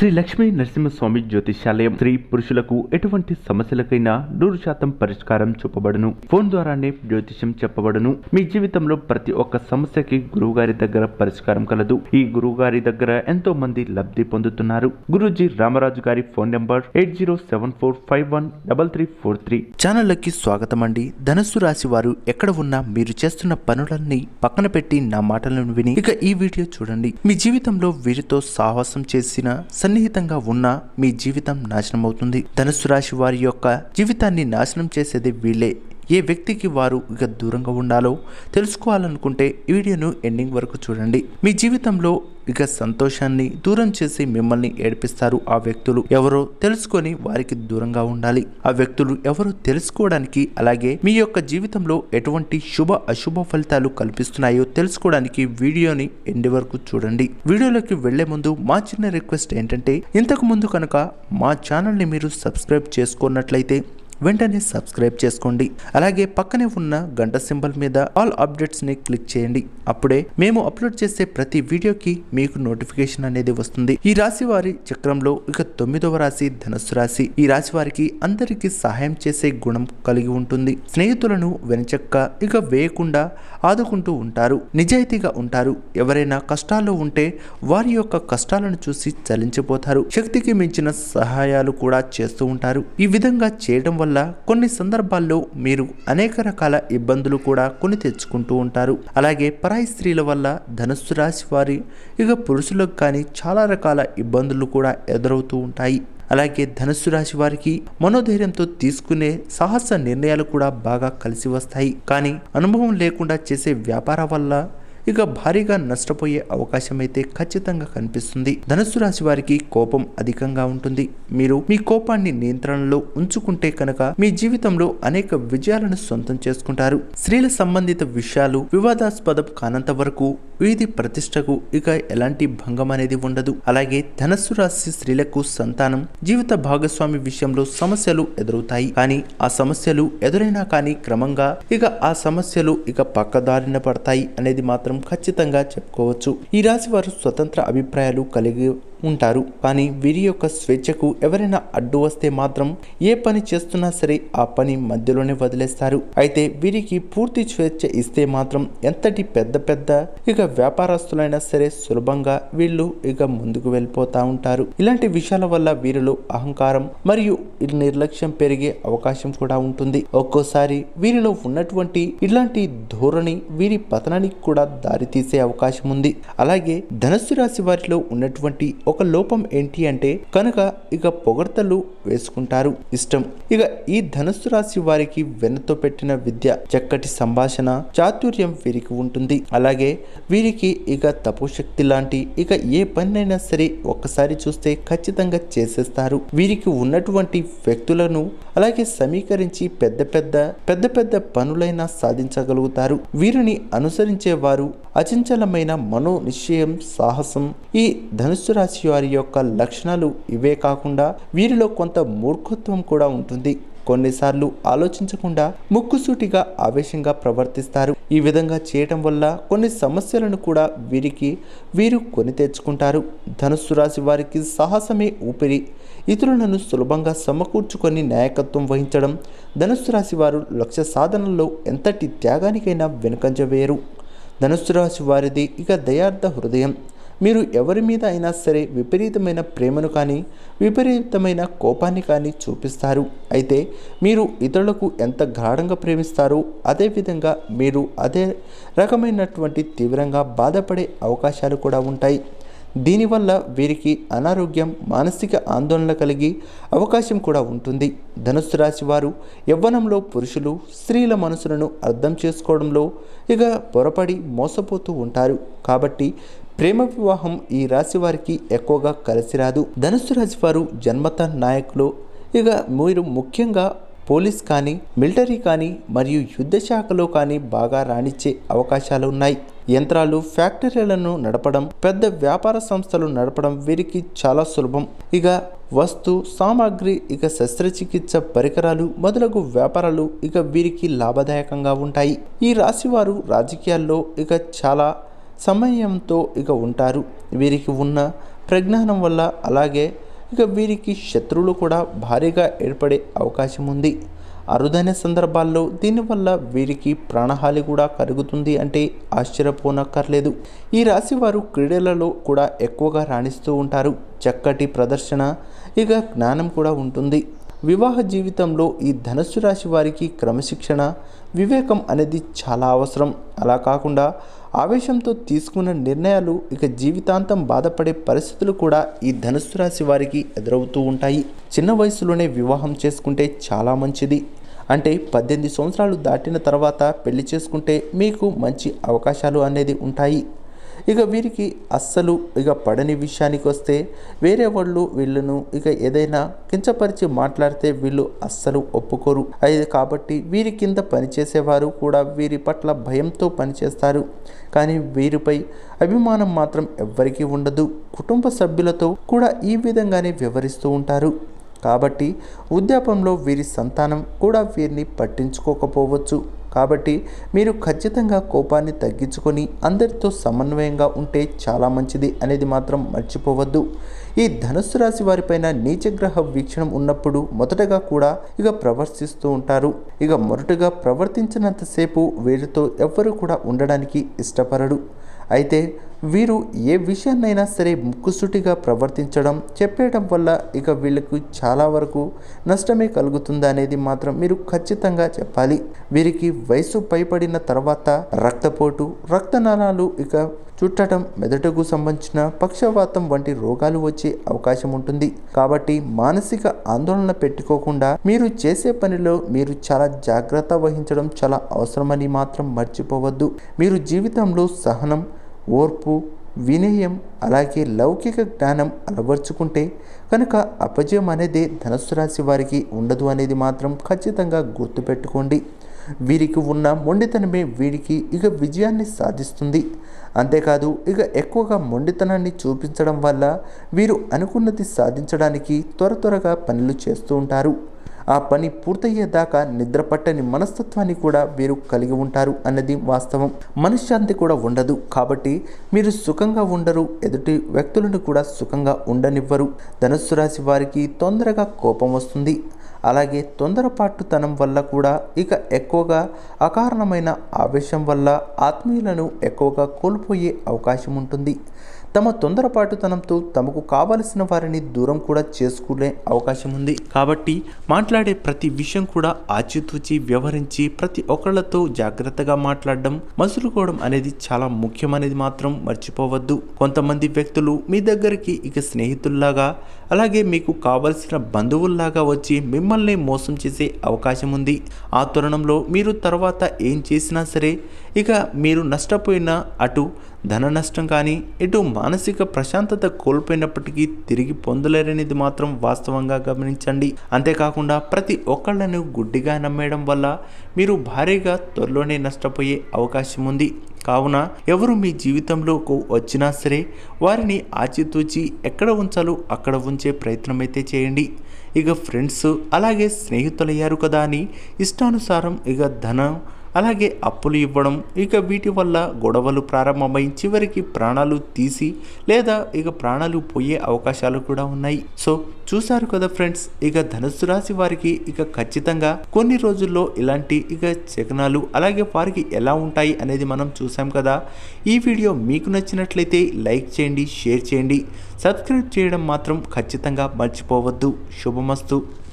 శ్రీ లక్ష్మీ నరసింహస్వామి జ్యోతిష్యాలయం స్త్రీ పురుషులకు ఎటువంటి సమస్యలకైనా నూరు శాతం పరిష్కారం చూపబడును. ఫోన్ ద్వారానే జ్యోతిష్యం చెప్పబడును. మీ జీవితంలో ప్రతి ఒక్క సమస్యకి గురువుగారి దగ్గర పరిష్కారం కలదు. ఈ గురువుగారి దగ్గర ఎంతో మంది లబ్ధి పొందుతున్నారు. గురుజీ రామరాజు గారి phone number eight zero seven four five one double three four three. ఛానళ్ళకి స్వాగతం అండి ధనస్సు రాశి వారు ఎక్కడ ఉన్నా మీరు చేస్తున్న పనులన్నీ పక్కన పెట్టి నా మాటలను విని ఇక ఈ వీడియో చూడండి. మీ జీవితంలో వీరితో సాహసం చేసిన సన్నిహితంగా ఉన్న మీ జీవితం నాశనం అవుతుంది ధనుసు రాశి వారి యొక్క జీవితాన్ని నాశనం చేసేది వీళ్ళే. ఏ వ్యక్తికి వారు ఇక దూరంగా ఉండాలో తెలుసుకోవాలనుకుంటే ఈ వీడియోను ఎండింగ్ వరకు చూడండి. మీ జీవితంలో ఇక సంతోషాన్ని దూరం చేసి మిమ్మల్ని ఏడిపిస్తారు ఆ వ్యక్తులు. ఎవరో తెలుసుకొని వారికి దూరంగా ఉండాలి. ఆ వ్యక్తులు ఎవరో తెలుసుకోవడానికి అలాగే మీ యొక్క జీవితంలో ఎటువంటి శుభ అశుభ ఫలితాలు కల్పిస్తున్నాయో తెలుసుకోవడానికి వీడియోని ఎండి వరకు చూడండి. వీడియోలోకి వెళ్ళే ముందు మా చిన్న రిక్వెస్ట్ ఏంటంటే ఇంతకు ముందు కనుక మా ఛానల్ని మీరు సబ్స్క్రైబ్ చేసుకున్నట్లయితే వెంటనే సబ్స్క్రైబ్ చేసుకోండి. అలాగే పక్కనే ఉన్న గంట సింబల్ మీద ఆల్ అప్డేట్స్ని క్లిక్ చేయండి. అప్పుడే మేము అప్లోడ్ చేసే ప్రతి వీడియోకి మీకు నోటిఫికేషన్ అనేది వస్తుంది. ఈ రాశి వారి చక్రంలో ఇక తొమ్మిదవ రాశి ధనస్సు రాశి. ఈ రాశి వారికి అందరికీ సహాయం చేసే గుణం కలిగి ఉంటుంది. స్నేహితులను వెనచక్క ఇక వేయకుండా ఆదుకుంటూ ఉంటారు. నిజాయితీగా ఉంటారు. ఎవరైనా కష్టాల్లో ఉంటే వారి యొక్క కష్టాలను చూసి చలించిపోతారు. శక్తికి మించిన సహాయాలు కూడా చేస్తూ ఉంటారు. ఈ విధంగా చేయడం వల్ల కొన్ని సందర్భాల్లో మీరు అనేక రకాల ఇబ్బందులు కూడా కొని తెచ్చుకుంటూ ఉంటారు. అలాగే పరాయి స్త్రీల వల్ల ధనుస్సు రాశి వారి ఇక పురుషులకు కానీ చాలా రకాల ఇబ్బందులు కూడా ఎదురవుతూ ఉంటాయి. అలాగే ధనుస్సు రాశి వారికి మనోధైర్యంతో తీసుకునే సాహస నిర్ణయాలు కూడా బాగా కలిసి వస్తాయి. కానీ అనుభవం లేకుండా చేసే వ్యాపార వల్ల ఇక భారీగా నష్టపోయే అవకాశం అయితే ఖచ్చితంగా కనిపిస్తుంది. ధనుస్సు రాశి వారికి కోపం అధికంగా ఉంటుంది. మీరు మీ కోపాన్ని నియంత్రణలో ఉంచుకుంటే కనుక మీ జీవితంలో అనేక విజయాలను సొంతం చేసుకుంటారు. స్త్రీల సంబంధిత విషయాలు వివాదాస్పదం కానంత వరకు వీధి ప్రతిష్టకు ఇక ఎలాంటి భంగం అనేది ఉండదు. అలాగే ధనస్సు రాశి స్త్రీలకు సంతానం జీవిత భాగస్వామి విషయంలో సమస్యలు ఎదురవుతాయి. కానీ ఆ సమస్యలు ఎదురైనా కానీ క్రమంగా ఇక ఆ సమస్యలు ఇక పక్కదారిన పడతాయి అనేది మాత్రం ఖచ్చితంగా చెప్పుకోవచ్చు. ఈ రాశి వారు స్వతంత్ర అభిప్రాయాలు కలిగి ఉంటారు. కానీ వీరి యొక్క స్వేచ్ఛకు ఎవరైనా అడ్డు వస్తే మాత్రం ఏ పని చేస్తున్నా సరే ఆ పని మధ్యలోనే వదిలేస్తారు. అయితే వీరికి పూర్తి స్వేచ్ఛ ఇస్తే మాత్రం ఎంతటి పెద్ద పెద్ద ఇక వ్యాపారస్తులైనా సరే సులభంగా వీళ్ళు ఇక ముందుకు వెళ్ళిపోతా ఉంటారు. ఇలాంటి విషయాల వల్ల వీరిలో అహంకారం మరియు నిర్లక్ష్యం పెరిగే అవకాశం కూడా ఉంటుంది. ఒక్కోసారి వీరిలో ఉన్నటువంటి ఇలాంటి ధోరణి వీరి పతనానికి కూడా దారితీసే అవకాశం ఉంది. అలాగే ధనస్సు రాశి వారిలో ఉన్నటువంటి ఒక లోపం ఏంటి అంటే కనుక ఇక పొగడ్తలు వేసుకుంటారు. ఇష్టం. ఇక ఈ ధనస్సు రాశి వారికి వెన్నతో పెట్టిన విద్య చక్కటి సంభాషణ చాతుర్యం వీరికి ఉంటుంది. అలాగే వీరికి ఇక తపోశక్తి లాంటి ఇక ఏ పనైనా సరే ఒక్కసారి చూస్తే ఖచ్చితంగా చేసేస్తారు. వీరికి ఉన్నటువంటి వ్యక్తులను అలాగే సమీకరించి పెద్ద పెద్ద పెద్ద పెద్ద పనులైనా సాధించగలుగుతారు. వీరిని అనుసరించే వారు అచంచలమైన మనో నిశ్చయం సాహసం ఈ ధనుస్సు రాశి వారి యొక్క లక్షణాలు ఇవే కాకుండా వీరిలో కొంత మూర్ఖత్వం కూడా ఉంటుంది. కొన్నిసార్లు ఆలోచించకుండా ముక్కుసూటిగా ఆవేశంగా ప్రవర్తిస్తారు. ఈ విధంగా చేయటం వల్ల కొన్ని సమస్యలను కూడా వీరికి వీరు కొని తెచ్చుకుంటారు. ధనుస్సు రాశి వారికి సాహసమే ఊపిరి. ఇతరులను సులభంగా సమకూర్చుకొని నాయకత్వం వహించడం ధనుస్సు రాశి వారు లక్ష్య సాధనలో ఎంతటి త్యాగానికైనా వెనుకంజ వేయరు. ధనుస్సు రాశి వారిది ఇక దయార్థ హృదయం. మీరు ఎవరి మీద అయినా సరే విపరీతమైన ప్రేమను కానీ విపరీతమైన కోపాన్ని కానీ చూపిస్తారు. అయితే మీరు ఇతరులకు ఎంత గాఢంగా ప్రేమిస్తారో అదేవిధంగా మీరు అదే రకమైనటువంటి తీవ్రంగా బాధపడే అవకాశాలు కూడా ఉంటాయి. దీనివల్ల వీరికి అనారోగ్యం మానసిక ఆందోళన కలిగి అవకాశం కూడా ఉంటుంది. ధనుస్సు రాశి వారు యవ్వనంలో పురుషులు స్త్రీల మనసులను అర్థం చేసుకోవడంలో ఇక పొరపడి మోసపోతూ ఉంటారు. కాబట్టి ప్రేమ వివాహం ఈ రాశి వారికి ఎక్కువగా కలిసి రాదు. ధనుసు రాశి వారు జన్మత నాయకులు. ఇక మీరు ముఖ్యంగా పోలీస్ కానీ మిలిటరీ కానీ మరియు యుద్ధ శాఖలో కానీ బాగా రాణించే అవకాశాలు ఉన్నాయి. యంత్రాలు ఫ్యాక్టరీలను నడపడం పెద్ద వ్యాపార సంస్థలు నడపడం వీరికి చాలా సులభం. ఇక వస్తు సామాగ్రి ఇక శస్త్రచికిత్స పరికరాలు మొదలగు వ్యాపారాలు ఇక వీరికి లాభదాయకంగా ఉంటాయి. ఈ రాశివారు రాజకీయాల్లో ఇక చాలా సమయంతో ఇక ఉంటారు. వీరికి ఉన్న ప్రజ్ఞానం వల్ల అలాగే ఇక వీరికి శత్రువులు కూడా భారీగా ఏర్పడే అవకాశం ఉంది. అరుదైన సందర్భాల్లో దీనివల్ల వీరికి ప్రాణహాని కూడా కలుగుతుంది అంటే ఆశ్చర్యపోనక్కర్లేదు. ఈ రాశి వారు క్రీడలలో కూడా ఎక్కువగా రాణిస్తూ ఉంటారు. చక్కటి ప్రదర్శన ఇక జ్ఞానం కూడా ఉంటుంది. వివాహ జీవితంలో ఈ ధనుస్సు రాశి వారికి క్రమశిక్షణ వివేకం అనేది చాలా అవసరం. అలా కాకుండా ఆవేశంతో తీసుకున్న నిర్ణయాలు ఇక జీవితాంతం బాధపడే పరిస్థితులు కూడా ఈ ధనుస్సు రాశి వారికి ఎదురవుతూ ఉంటాయి. చిన్న వయసులోనే వివాహం చేసుకుంటే చాలా మంచిది. అంటే పద్దెనిమిది సంవత్సరాలు దాటిన తర్వాత పెళ్ళి చేసుకుంటే మీకు మంచి అవకాశాలు అనేది ఉంటాయి. ఇక వీరికి అస్సలు ఇక పడని విషయానికి వస్తే వేరే వాళ్ళు వీళ్ళను ఇక ఏదైనా కించపరిచి మాట్లాడితే వీళ్ళు అస్సలు ఒప్పుకోరు. అయితే కాబట్టి వీరి కింద పనిచేసేవారు కూడా వీరి పట్ల భయంతో పనిచేస్తారు. కానీ వీరిపై అభిమానం మాత్రం ఎవ్వరికీ ఉండదు. కుటుంబ సభ్యులతో కూడా ఈ విధంగానే వివరిస్తూ ఉంటారు. కాబట్టి వృద్ధాపంలో వీరి సంతానం కూడా వీరిని పట్టించుకోకపోవచ్చు. కాబట్టి మీరు ఖచ్చితంగా కోపాన్ని తగ్గించుకొని అందరితో సమన్వయంగా ఉంటే చాలా మంచిది అనేది మాత్రం మర్చిపోవద్దు. ఈ ధనుస్సు రాశి వారిపైన నీచగ్రహ వీక్షణం ఉన్నప్పుడు మొదటగా కూడా ఇక ప్రవర్తిస్తూ ఉంటారు. ఇక మొదటగా ప్రవర్తించినంతసేపు వీరితో ఎవ్వరూ కూడా ఉండడానికి ఇష్టపడరు. అయితే వీరు ఏ విషయాన్నైనా సరే ముక్కుసూటిగా ప్రవర్తించడం చెప్పేయడం వల్ల ఇక వీళ్ళకు చాలా వరకు నష్టమే కలుగుతుంది అనేది మాత్రం మీరు ఖచ్చితంగా చెప్పాలి. వీరికి వయసు పైపడిన తర్వాత రక్తపోటు రక్తనాళాలు ఇక చుట్టడం మెదడుకు సంబంధించిన పక్షవాతం వంటి రోగాలు వచ్చే అవకాశం ఉంటుంది. కాబట్టి మానసిక ఆందోళన పెట్టుకోకుండా మీరు చేసే పనిలో మీరు చాలా జాగ్రత్త వహించడం చాలా అవసరమని మాత్రం మర్చిపోవద్దు. మీరు జీవితంలో సహనం ఓర్పు వినయం అలాగే లౌకిక జ్ఞానం అలవర్చుకుంటే కనుక అపజయం అనేది ధనుసు రాశి వారికి ఉండదు అనేది మాత్రం ఖచ్చితంగా గుర్తుపెట్టుకోండి. వీరికి ఉన్న మొండితనమే వీరికి ఇక విజయాన్ని సాధిస్తుంది. అంతేకాదు ఇక ఎక్కువగా మొండితనాన్ని చూపించడం వల్ల వీరు అనుకున్నది సాధించడానికి త్వర త్వరగా పనులు చేస్తూ ఉంటారు. ఆ పని పూర్తయ్యేదాకా నిద్రపట్టని మనస్తత్వాన్ని కూడా వీరు కలిగి ఉంటారు అన్నది వాస్తవం. మనశ్శాంతి కూడా ఉండదు. కాబట్టి మీరు సుఖంగా ఉండరు. ఎదుటి వ్యక్తులను కూడా సుఖంగా ఉండనివ్వరు. ధనుస్సు రాశి వారికి తొందరగా కోపం వస్తుంది. అలాగే తొందరపాటుతనం వల్ల కూడా ఇక ఎక్కువగా అకారణమైన ఆవేశం వల్ల ఆత్మీయులను ఎక్కువగా కోల్పోయే అవకాశం ఉంటుంది. తమ తొందరపాటుతనంతో తమకు కావలసిన వారిని దూరం కూడా చేసుకునే అవకాశం ఉంది. కాబట్టి మాట్లాడే ప్రతి విషయం కూడా ఆచితూచి వ్యవహరించి ప్రతి ఒక్కళ్ళతో జాగ్రత్తగా మాట్లాడడం మసులుకోవడం అనేది చాలా ముఖ్యమనేది మాత్రం మర్చిపోవద్దు. కొంతమంది వ్యక్తులు మీ దగ్గరికి ఇక స్నేహితుల్లాగా అలాగే మీకు కావలసిన బంధువుల్లాగా వచ్చి మిమ్మల్ని మోసం చేసే అవకాశం ఉంది. ఆ తరుణంలో మీరు తర్వాత ఏం చేసినా సరే ఇక మీరు నష్టపోయిన అటు ధన నష్టం కానీ ఇటు మానసిక ప్రశాంతత కోల్పోయినప్పటికీ తిరిగి పొందలేరనేది మాత్రం వాస్తవంగా గమనించండి. అంతేకాకుండా ప్రతి ఒక్కళ్ళను గుడ్డిగా నమ్మేయడం వల్ల మీరు భారీగా త్వరలోనే నష్టపోయే అవకాశం ఉంది. కావున ఎవరు మీ జీవితంలోకి వచ్చినా సరే వారిని ఆచితూచి ఎక్కడ ఉంచాలో అక్కడ ఉంచే ప్రయత్నం అయితే చేయండి. ఇక ఫ్రెండ్స్ అలాగే స్నేహితులయ్యారు కదా అని ఇష్టానుసారం ఇక ధనం అలాగే అప్పులు ఇవ్వడం ఇక వీటి వల్ల గొడవలు ప్రారంభమై చివరికి ప్రాణాలు తీసి లేదా ఇక ప్రాణాలు పోయే అవకాశాలు కూడా ఉన్నాయి. సో చూశారు కదా ఫ్రెండ్స్ ఇక ధనుస్సు రాశి వారికి ఇక ఖచ్చితంగా కొన్ని రోజుల్లో ఇలాంటి ఇక చకనాలు అలాగే వారికి ఎలా ఉంటాయి అనేది మనం చూసాం కదా. ఈ వీడియో మీకు నచ్చినట్లయితే లైక్ చేయండి షేర్ చేయండి. సబ్స్క్రైబ్ చేయడం మాత్రం ఖచ్చితంగా మర్చిపోవద్దు. శుభమస్తు.